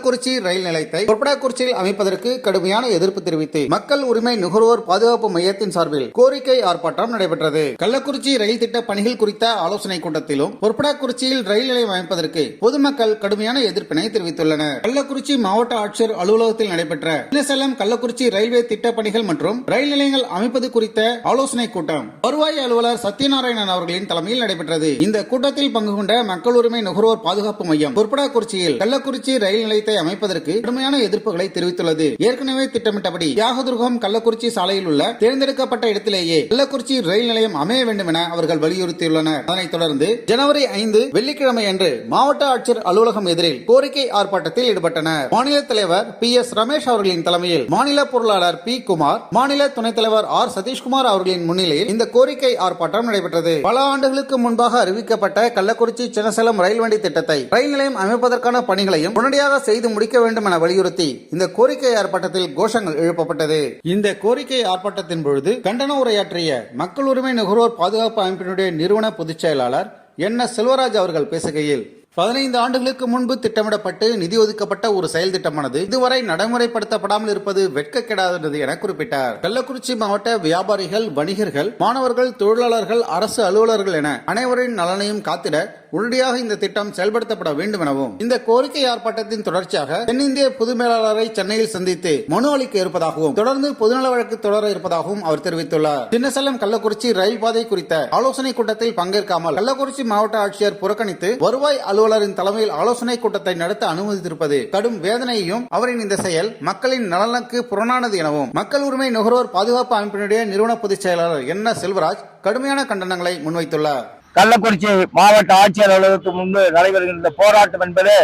கள்ளக்குறிச்சி ரயில் நிலையத்தை கொப்படாக்குறிச்சியில் அமைப்பதற்கு கடுமையான எதிர்ப்பு தெரிவித்து மக்கள் உரிமை நுகர்வோர் பாதுகாப்பு மையத்தின் சார்பில் கோரிக்கை ஆர்ப்பாட்டம் நடைபெற்றது. கள்ளக்குறிச்சி ரயில் திட்ட பணிகள் குறித்த ஆலோசனை கூட்டத்திலும் பொற்படாக்குறிச்சியில் ரயில் நிலையம் அமைப்பதற்கு பொதுமக்கள் கடுமையான எதிர்ப்பினை தெரிவித்துள்ளனர். கள்ளக்குறிச்சி மாவட்ட ஆட்சியர் அலுவலகத்தில் நடைபெற்ற சின்னசேலம் கள்ளக்குறிச்சி ரயில்வே திட்ட பணிகள் மற்றும் ரயில் நிலையங்கள் அமைப்பது குறித்த ஆலோசனை கூட்டம் வருவாய் அலுவலர் சத்யநாராயணன் அவர்களின் தலைமையில் நடைபெற்றது. இந்த கூட்டத்தில் பங்கு கொண்ட மக்கள் உரிமை நுகர்வோர் பாதுகாப்பு மையம் கொற்படாக்குறிச்சியில் கள்ளக்குறிச்சி ரயில் நிலையத்தை அமைப்பதற்கு கடுமையான எதிர்ப்புகளை தெரிவித்துள்ளது. ஏற்கனவே திட்டமிட்டபடி தியாகதுர்கம் கள்ளக்குறிச்சி சாலையில் உள்ள தேர்ந்தெடுக்கப்பட்ட இடத்திலேயே கள்ளக்குறிச்சி ரயில் நிலையம் அமைய வேண்டும் என அவர்கள் வலியுறுத்தியுள்ளனர். அதனைத் தொடர்ந்து ஜனவரி ஐந்து வெள்ளிக்கிழமை அன்று மாவட்ட ஆட்சியர் அலுவலகம் எதிரில் கோரிக்கை ஆர்ப்பாட்டத்தில் ஈடுபட்டனர். மாநில தலைவர் பி. எஸ். ரமேஷ் அவர்களின் தலைமையில் மாநில பொருளாளர் பி. குமார் மாநில துணைத் தலைவர் ஆர். சதீஷ்குமார் அவர்களின் முன்னிலையில் இந்த கோரிக்கை ஆர்ப்பாட்டம் நடைபெற்றது. பல ஆண்டுகளுக்கு முன்பாக அறிவிக்கப்பட்ட கள்ளக்குறிச்சி சின்னசேலம் ரயில் வண்டி திட்டத்தை ரயில் நிலையம் அமைப்பதற்கான பணிகளையும் உடனடியாக செய்து முடிக்க வேண்டும் என வலியுறுத்தி இந்த கோரிக்கை ஆர்ப்பாட்டத்தில் கோஷங்கள் எழுப்பப்பட்டது. இந்த கோரிக்கை ஆர்ப்பாட்டத்தின் பொழுது கண்டன உரையாற்றிய மக்கள் உரிமை நுகர்வோர் பாதுகாப்பு அமைப்பினுடைய நிறுவன பொதுச் செயலாளர் என் எஸ் செல்வராஜ் அவர்கள் பேசுகையில் பதினைந்து ஆண்டுகளுக்கு முன்பு திட்டமிடப்பட்டு நிதி ஒதுக்கப்பட்ட ஒரு செயல் திட்டமானது இதுவரை நடைமுறைப்படுத்தப்படாமல் இருப்பது வெட்கக்கெடாதது என குறிப்பிட்டார். கள்ளக்குறிச்சி மாவட்ட வியாபாரிகள் வணிகர்கள் மாணவர்கள் தொழிலாளர்கள் அரசு அலுவலர்கள் என அனைவரின் நலனையும் காத்திட உடனடியாக இந்த திட்டம் செயல்படுத்தப்பட வேண்டும் எனவும் இந்த கோரிக்கை ஆர்ப்பாட்டத்தின் தொடர்ச்சியாக தென்னிந்திய பொது மேலாளரை சென்னையில் சந்தித்து மனு அளிக்க இருப்பதாகவும் தொடர்ந்து பொதுநல வழக்கு தொடர இருப்பதாகவும் அவர் தெரிவித்துள்ளார். சின்னசேலம் கள்ளக்குறிச்சி ரயில் பாதை குறித்த ஆலோசனை கூட்டத்தில் பங்கேற்காமல் கள்ளக்குறிச்சி மாவட்ட ஆட்சியர் புறக்கணித்து வருவாய் அலுவலரின் தலைமையில் ஆலோசனை கூட்டத்தை நடத்த அனுமதித்திருப்பது கடும் வேதனையையும் அவரின் இந்த செயல் மக்களின் நலனுக்கு புறணானது எனவும் மக்கள் உரிமை நுகர்வோர் பாதுகாப்பு அமைப்பினுடைய நிறுவன பொதுச் செயலாளர் என் செல்வராஜ் கடுமையான கண்டனங்களை முன்வைத்துள்ளார். கள்ளக்குறிச்சி மாவட்ட ஆட்சியர் அலுவலகத்துக்கு முன்பு நடைபெறுகின்ற போராட்டம் என்பது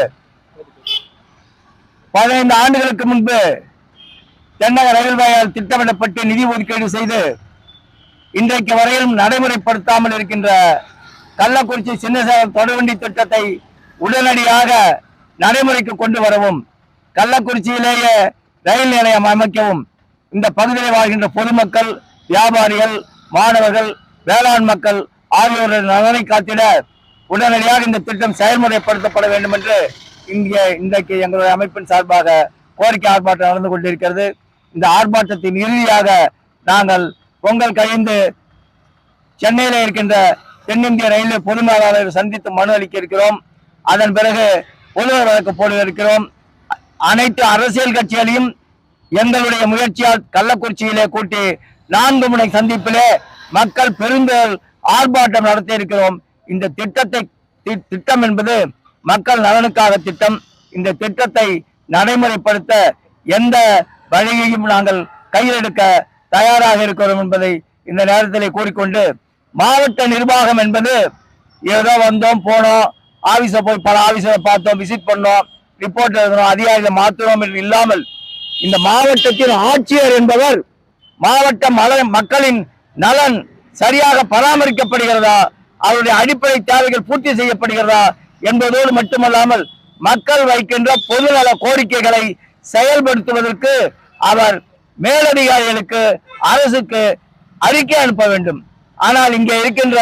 பதினைந்து ஆண்டுகளுக்கு முன்பு தென்னக ரயில்வேயால் திட்டமிடப்பட்டு நிதி ஒதுக்கீடு செய்து இன்றைக்கு வரையிலும் நடைமுறைப்படுத்தாமல் இருக்கின்ற கள்ளக்குறிச்சி சின்னசேலம் தொடர்வண்டி திட்டத்தை உடனடியாக நடைமுறைக்கு கொண்டு வரவும் கள்ளக்குறிச்சியிலேயே ரயில் நிலையம் அமைக்கவும் இந்த பகுதியில் வாழ்கின்ற பொதுமக்கள் வியாபாரிகள் மாணவர்கள் வேளாண் மக்கள் ஆகியோரது நலனை காத்திட உடனடியாக இந்த திட்டம் செயல்முறைப்படுத்தப்பட வேண்டும் என்று இங்கே இன்றைக்கு எங்களுடைய அமைப்பின் சார்பாக கோரிக்கை ஆர்ப்பாட்டம் நடந்து கொண்டிருக்கிறது. இந்த ஆர்ப்பாட்டத்தின் இறுதியாக நாங்கள் பொங்கல் கழிந்து சென்னையில் இருக்கின்ற தென்னிந்திய ரயில்வே பொதுமேலாளர் சந்தித்து மனு அளிக்க இருக்கிறோம். அதன் பிறகு பொதுநல வழக்கு போட இருக்கிறோம். அனைத்து அரசியல் கட்சிகளையும் எங்களுடைய முயற்சியால் கள்ளக்குறிச்சியிலே கூட்டி நான்கு முனை சந்திப்பிலே மக்கள் பெருந்தல் ஆர்ப்பாட்டம் நடத்தி இருக்கிறோம். இந்த திட்டத்தை தி- திட்டம் என்பது மக்கள் நலனுக்காக திட்டம். இந்த திட்டத்தை நடைமுறைப்படுத்த எந்த வழியையும் நாங்கள் கையிலெடுக்க தயாராக இருக்கிறோம் என்பதை இந்த நேரத்திலே கூறிக்கொண்டு மாவட்ட நிர்வாகம் என்பது ஏதோ வந்தோம் போனோம் ஆபீஸ போய் பல ஆபீஸை பார்த்தோம் விசிட் பண்ணோம் ரிப்போர்ட் எழுதணும் அதிகாரிகளை மாற்றணும் என்று இல்லாமல் இந்த மாவட்டத்தின் ஆட்சியர் என்பவர் மாவட்ட மக்களின் நலன் சரியாக பராமரிக்கப்படுகிறதா? அவருடைய அடிப்படை தேவைகள் பூர்த்தி செய்யப்படுகிறதா என்பதோடு மட்டுமல்லாமல் மக்கள் வைக்கின்ற பொதுநல கோரிக்கைகளை செயல்படுத்துவதற்கு அவர் மேலதிகாரிகளுக்கு அரசுக்கு அறிக்கை அனுப்ப வேண்டும். ஆனால் இங்கே இருக்கின்ற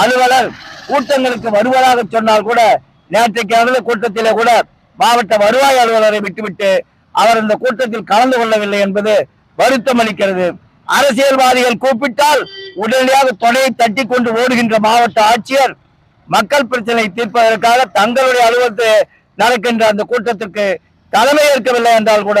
அலுவலர் கூட்டங்களுக்கு வருவதாக சொன்னால் கூட நேற்றைக்கு நடந்த கூட்டத்திலே கூட மாவட்ட வருவாய் அலுவலரை விட்டுவிட்டு அவர் இந்த கூட்டத்தில் கலந்து கொள்ளவில்லை என்பது வருத்தம் அளிக்கிறது அரசியல்வாதிகள் கூப்பிட்டால் உடனடியாக தொடையை தட்டி கொண்டு ஓடுகின்ற மாவட்ட ஆட்சியர் மக்கள் பிரச்சனை தீர்ப்பதற்காக தங்களுடைய அலுவலகத்தில் நடக்கின்ற அந்த கூட்டத்திற்கு தலைமை ஏற்கவில்லை என்றால் கூட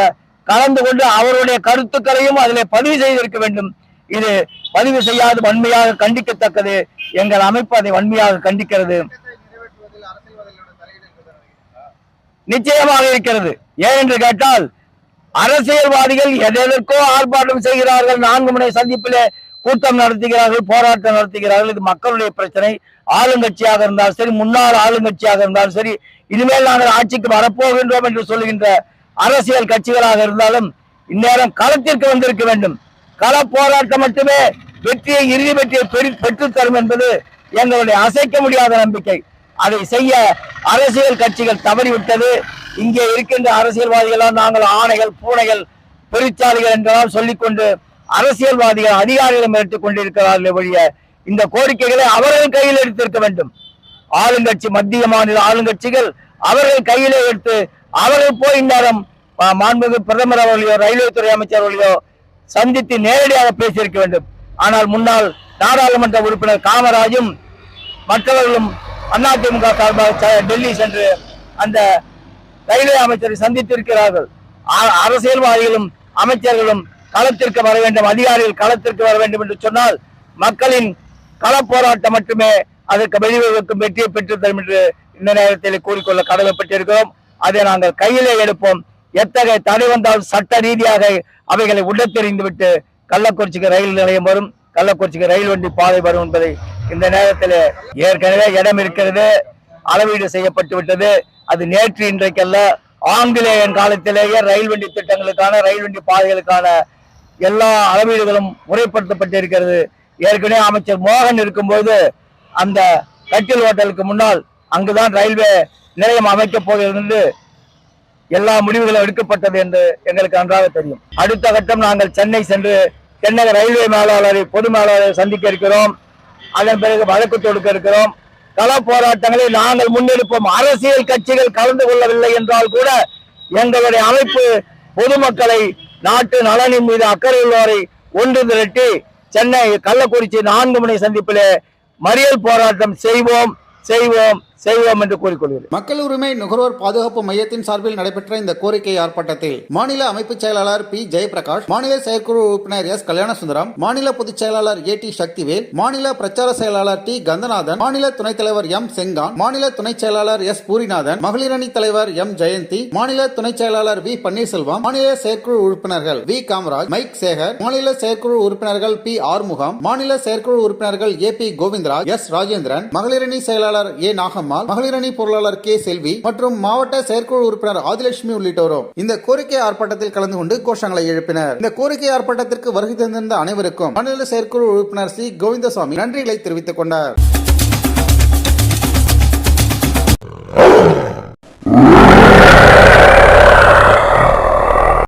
கலந்து கொண்டு அவருடைய கருத்துக்களையும் அதில் பதிவு செய்திருக்க வேண்டும். இது பதிவு செய்யாது வன்மையாக கண்டிக்கத்தக்கது. எங்கள் அமைப்பு அதை வன்மையாக கண்டிக்கிறது. நிச்சயமாக இருக்கிறது. ஏன் என்று கேட்டால் அரசியல்வாதிகள் எதற்கோ ஆர்ப்பாட்டம் செய்கிறார்கள். நான்கு முனை சந்திப்பிலே கூட்டம் நடத்துகிறார்கள் போராட்டம் நடத்துகிறார்கள். இது மக்களுடைய பிரச்சனை. ஆளுங்கட்சியாக இருந்தாலும் சரி முன்னாள் ஆளுங்கட்சியாக இருந்தாலும் சரி இனிமேல் நாங்கள் ஆட்சிக்கு வரப்போகின்றோம் என்று சொல்லுகின்ற அரசியல் கட்சிகளாக இருந்தாலும் இந்நேரம் களத்திற்கு வந்திருக்க வேண்டும். கள போராட்டம் மட்டுமே வெற்றியை இறுதி வெற்றியை பெரு- பெற்றுத் தரும் என்பது எங்களுடைய அசைக்க முடியாத நம்பிக்கை. அதை செய்ய அரசியல் கட்சிகள் தவறிவிட்டது. இங்கே இருக்கின்ற அரசியல்வாதிகளால் நாங்கள் ஆணைகள் பூனைகள் பெருச்சாலிகள் என்றெல்லாம் சொல்லிக்கொண்டு அரசியல்வாதிகள் அதிகாரிகளும் எடுத்துக் கொண்டிருக்கிறார்கள் ஒழிய இந்த கோரிக்கைகளை அவர்கள் கையில் எடுத்திருக்க வேண்டும். ஆளுங்கட்சி மத்திய மாநில ஆளுங்கட்சிகள் அவர்கள் கையிலே எடுத்து அவர்கள் போய் இந்நேரம் மாண்புமிகு பிரதமர் அவர்களையோ ரயில்வே துறை அமைச்சர் அவர்களையோ சந்தித்து நேரடியாக பேசியிருக்க வேண்டும். ஆனால் முன்னாள் நாடாளுமன்ற உறுப்பினர் காமராஜும் மற்றவர்களும் அதிமுக சார்பாக டெல்லி சென்று அந்த ரயில்வே அமைச்சரை சந்தித்திருக்கிறார்கள். அ- அரசியல்வாதிகளும் அமைச்சர்களும் களத்திற்கு வர வேண்டும் அதிகாரிகள் களத்திற்கு வர வேண்டும் என்று சொன்னால் மக்களின் கள போராட்டம் மட்டுமே அதற்கு வெளிவகுக்கும் வெற்றியை பெற்றுத்தரும் என்று இந்த நேரத்தில் கூறிக்கொள்ள கடமைப்பட்டிருக்கிறோம். அதை நாங்கள் கையிலே எடுப்போம். எத்தகைய தடை வந்தால் சட்ட ரீதியாக அவைகளை உடத்தெறிந்துவிட்டு கள்ளக்குறிச்சிக்கு ரயில் நிலையம் வரும். கள்ளக்குறிச்சிக்கு ரயில் வண்டி பாதை வரும் என்பதை இந்த நேரத்தில் ஏற்கனவே இடம் இருக்கிறது. அளவீடு செய்யப்பட்டு விட்டது. அது நேற்று இன்றைக்கல்ல ஆங்கிலேயன் காலத்திலேயே ரயில் வண்டி திட்டங்களுக்கான ரயில் வண்டி பாதைகளுக்கான எல்லா அளவீடுகளும் முறைப்படுத்தப்பட்டிருக்கிறது. ஏற்கனவே அமைச்சர் மோகன் இருக்கும்போது அந்த கட்டில் ஹோட்டலுக்கு முன்னால் அங்குதான் ரயில்வே நிலையம் அமைக்கப் போகிறது எல்லா முடிவுகளும் எடுக்கப்பட்டது என்று எங்களுக்கு நன்றாக தெரியும். அடுத்த கட்டம் நாங்கள் சென்னை சென்று சென்னை ரயில்வே மேலாளரை பொது மேலாளரை சந்திக்க இருக்கிறோம். அதன் பிறகு வழக்கு தொடுக்க இருக்கிறோம். கள போராட்டங்களை நாங்கள் முன்னெடுப்போம். அரசியல் கட்சிகள் கலந்து கொள்ளவில்லை என்றால் கூட எங்களுடைய அமைப்பு பொதுமக்களை நாட்டு நலனின் மீது அக்கறை உள்ளவரை ஒன்று திரட்டி சென்னை கள்ளக்குறிச்சி நான்கு மணி சந்திப்பிலே மறியல் போராட்டம் செய்வோம் செய்வோம். செய்வோம் என்று கூறிக்கொள்கிறேன். மக்கள் உரிமை நுகர்வோர் பாதுகாப்பு மையத்தின் சார்பில் நடைபெற்ற இந்த கோரிக்கை ஆர்ப்பாட்டத்தில் மாநில அமைப்பு செயலாளர் பி. ஜெயபிரகாஷ் மாநில செயற்குழு உறுப்பினர் எஸ். கல்யாணசுந்தரம் மாநில பொதுச் செயலாளர் ஏ. டி. சக்திவேல் மாநில பிரச்சார செயலாளர் டி. கந்தநாதன் மாநில துணைத் தலைவர் எம். செங்கான் மாநில துணைச் செயலாளர் எஸ். பூரிநாதன் மகளிரணி தலைவர் எம். ஜெயந்தி மாநில துணைச் செயலாளர் வி. பன்னீர்செல்வம் மாநில செயற்குழு உறுப்பினர்கள் வி. காமராஜ் மைக் சேகர் மாநில செயற்குழு உறுப்பினர்கள் பி. ஆறுமுகம் மாநில செயற்குழு உறுப்பினர்கள் A. B. Govindaraj S. Rajendran மகளிரணி செயலாளர் ஏ. நாகம்மாள் மகளிரணி பொருளாளர் கே செல்வி மற்றும் மாவட்ட செயற்குழு உறுப்பினர் ஆதிலட்சுமி உள்ளிட்டோரும் இந்த கோரிக்கை ஆர்ப்பாட்டத்தில் கலந்து கொண்டு கோஷங்களை எழுப்பினர். இந்த கோரிக்கை ஆர்ப்பாட்டத்திற்கு வருகை தந்திருந்த அனைவருக்கும் மாநில செயற்குழு உறுப்பினர் சி. கோவிந்தசாமி நன்றிகளை தெரிவித்துக் கொண்டார்.